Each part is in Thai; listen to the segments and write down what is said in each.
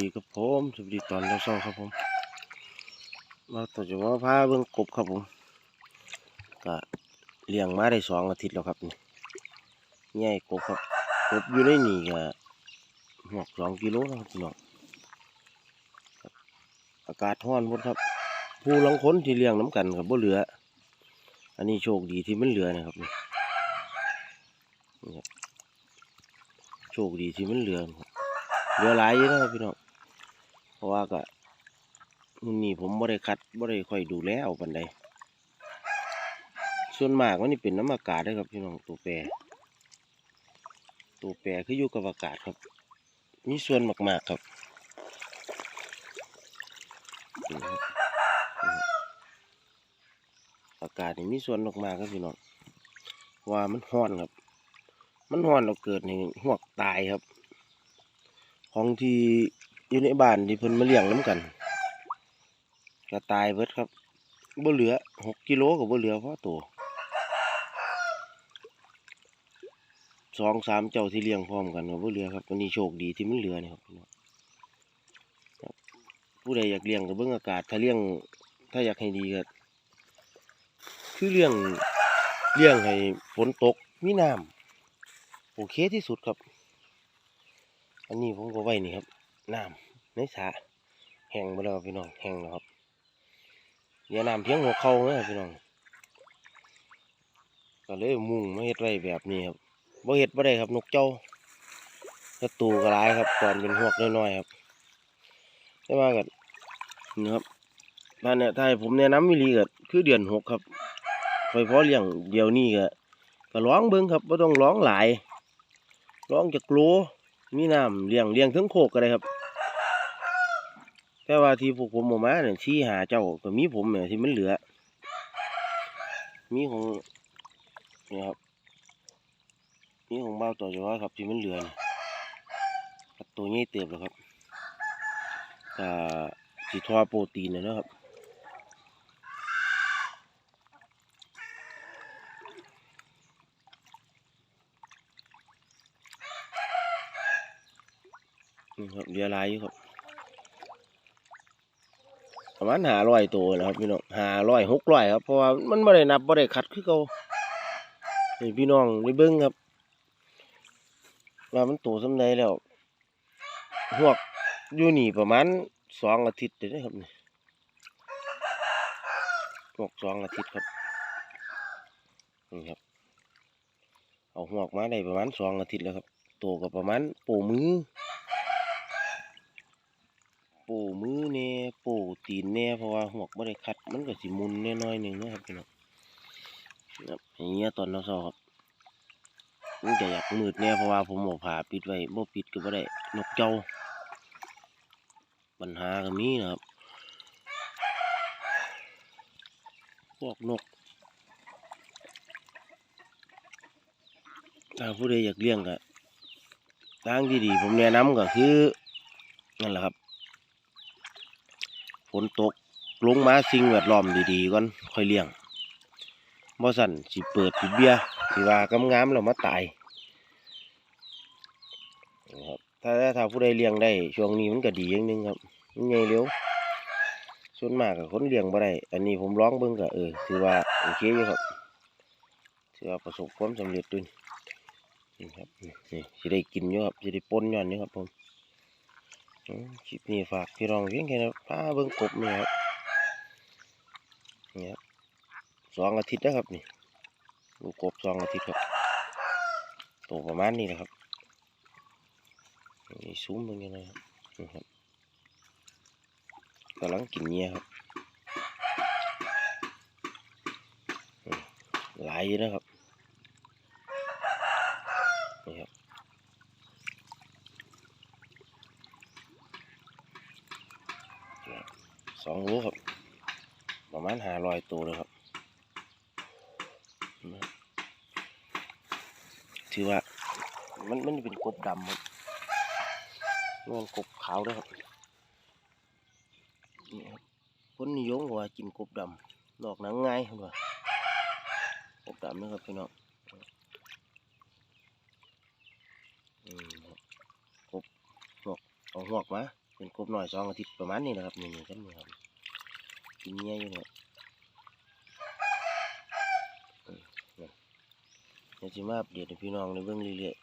ดีครับผมสวัสดีตอนเช้าๆครับผมมาต่อจากว่าพาเบิ่งกบครับผมก็เลี้ยงมาได้สองอาทิตย์แล้วครับนี่ใหญ่กบครับกบอยู่ในนี่ก็หกสองกิโลนะครับพี่น้องอากาศร้อนหมดครับ ผู้ลังคนที่เลี้ยงน้ำกันกับบ่เหลือ อันนี้โชคดีที่มันเหลือนะครับนี่โชคดีที่มันเหลือเหลือหลายอยู่นะครับพี่น้อง ราะว่าก็นี่ผมบ่ได้คัดบ่ได้ค่อยดูแลเอาปานใดส่วนมากมันนี่เป็นน้ำอากาศเด้ครับพี่น้องตัวแปรตัวแปรคืออยู่กับอากาศครับมีส่วนมากๆครับนี่ครับอากาศนี่มีส่วนมากๆครับพี่น้องว่ามันร้อนครับ มันร้อนเราเกิดในหวกตายครับ ของที่ อยู่ในบ้านที่เพิ่นมาเลี้ยงน้ำกันก็ตายเบิดครับบ่เหลือหกกิโลก็บ่เหลือเพราะตัวสองสามเจ้าที่เลี้ยงพร้อมกันก็บ่เหลือครับวันนี้โชคดีที่มันเหลือนี่ครับพี่น้องครับผู้ใดอยากเลี้ยงก็เบิ่งอากาศ ถ้าเลี้ยงถ้าอยากให้ดีก็คือเลี้ยงเลี้ยงให้ฝนตกมีน้ำโอเคที่สุดครับ อันนี้ผมก็ไว้นี่ครับ น้ำในสระแห้งไปแล้วครับพี่น้องแห้งแล้วครับเดี๋ยวน้ำเพียงหัวเข่าเลยพี่น้องก็เลยมุ่งมาเฮ็ดไว้แบบนี้ครับบ่เฮ็ดบ่ได้ครับนกเจ้าศัตรูก็ร้ายครับตอนเป็นหวกน้อยๆครับแต่ว่าก็นี่ครับบ้านเนี่ยถ้าให้ผมแนะนำวิธีก็คือเดือนหกครับไปเพาะเลี้ยงเดียวนี้ก็ก็ร้องเบิ่งครับบ่ต้องร้องหลายร้องจะกลัวมีน้ำเลี้ยงเลี้ยงถึงโคกก็ได้ครับ แต่ว่าที่พวกผมออกมาเนี่ยชี้หาเจ้าก็มีผมเนี่ยที่มันเหลือ มีของนี่ครับมีของเบ้าต่อจว่าครับที่มันเหลือนี่ครับตัวนี้เติบแล้วครับก็สีทอโปรตีนนะเนาะครับนี่ครับเรือหลายอยู่ครับ ประมาณหาร้อยตัวนะครับพี่น้องหาร้อยหกร้อยครับเพราะว่ามันไม่ได้นับไม่ได้คัดคือเขานี่พี่น้องได้เบิ้งครับว่ามันโตสำใดแล้วหวกอยู่นี่ประมาณสองอาทิตย์เลยนะครับนี่หวกสองอาทิตย์ครับนี่ครับ เอาหวกมาได้ประมาณสองอาทิตย์แล้วครับโตก็ประมาณปูมือปูมือ ตีนแน่เพราะว่าหวกไม่ได้คัด มันก็สิมุนแน่น้อยหนึ่งนะครับพี่น้องครับอย่างเงี้ยตอนเราสอบครับมันจะอยากมืดแน่เพราะว่าผมเอาผ้าปิดไว้บ่ปิดก็บ่ได้นกเจ้า ปัญหาก็มีนะครับ พวกนกถ้าผู้ใดอยากเลี้ยงก็ทางที่ดีผมแนะนำก็คือนั่นแหละครับ นตกลงมาสิ่งแวดล้อมดีๆก่อนค่อยเลี้ยงบ่สั่นสิเปิดสิเบียสิว่ากำงามแล้วมาตายนะครับถ้าถ้าผู้ใดเลี้ยงได้ช่วงนี้มันก็ดีอย่างนึงครับมันใหญ่เร็วส่วนมากกับคนเลี้ยงบ่ได้อันนี้ผมร้องเบิ่งก็เออถือว่าโอเคอยู่ครับถือว่าประสบความสำเร็จด้วยนี่ครับนี่สิได้กินอยู่ครับสิได้ปนย้อนอยู่ครับผม คลิปนี้ฝากพี่รองเพียงแค่นี้าเบิ่งกบนี่ครับนี่ครับสองอาทิตย์นะครับนี่ลูกกบสองอาทิตย์ครับโตประมาณนี้นะครับนี่ซูมเบิ่งยังไงนี่ครับกำลังกินเนี้ยครับอืมหลนะครับนี่ครับ สองโลครับ ประมาณหารอยตัวเลยครับนะครับ ถือว่า มันมันเป็นกบดำครับมันกบขาวด้วยครับนี่ครับคนนิยมว่ากินกบดำดอกหนังง่ายครับว่ากบดำนะครับพี่น้องอืมครับกบหอกเอาหอกมา เป็นกบหน่อยสองอาทิตย์ประมาณนี้นะครับนี่นี่กันนี่ครับกินเงี้ยอยู่เนี่ยอืมนั่นเดี๋ยวจะมาอัปเดตให้พี่น้องในเบื้องเรื่อย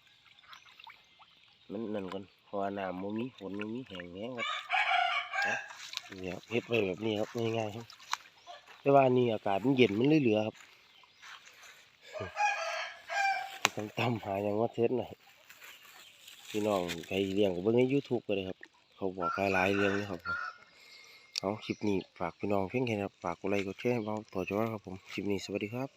ๆมันนั่นก่อนพราะว่าน้ำมันมีฝนมันมีแห้งแห้งครับเอาเดี๋ยเฮ็ดไปแบบนี้ครับง่ายๆครับแต่ว่านี่อากาศมันเย็นมันเลยเหลือครับต้องตามหาอย่างว่าเทสหน่อยพี่น้องใครเลี้ยงก็เบิ่งใน YouTube ก็ได้ครับ เขาบอกหลายๆเรื่องนะครับผมเอาคลิปนี้ฝากพี่น้องเพียงแค่นะฝากกดไลค์กดแชร์ให้เราต่อจอครับผมคลิปนี้สวัสดีครับ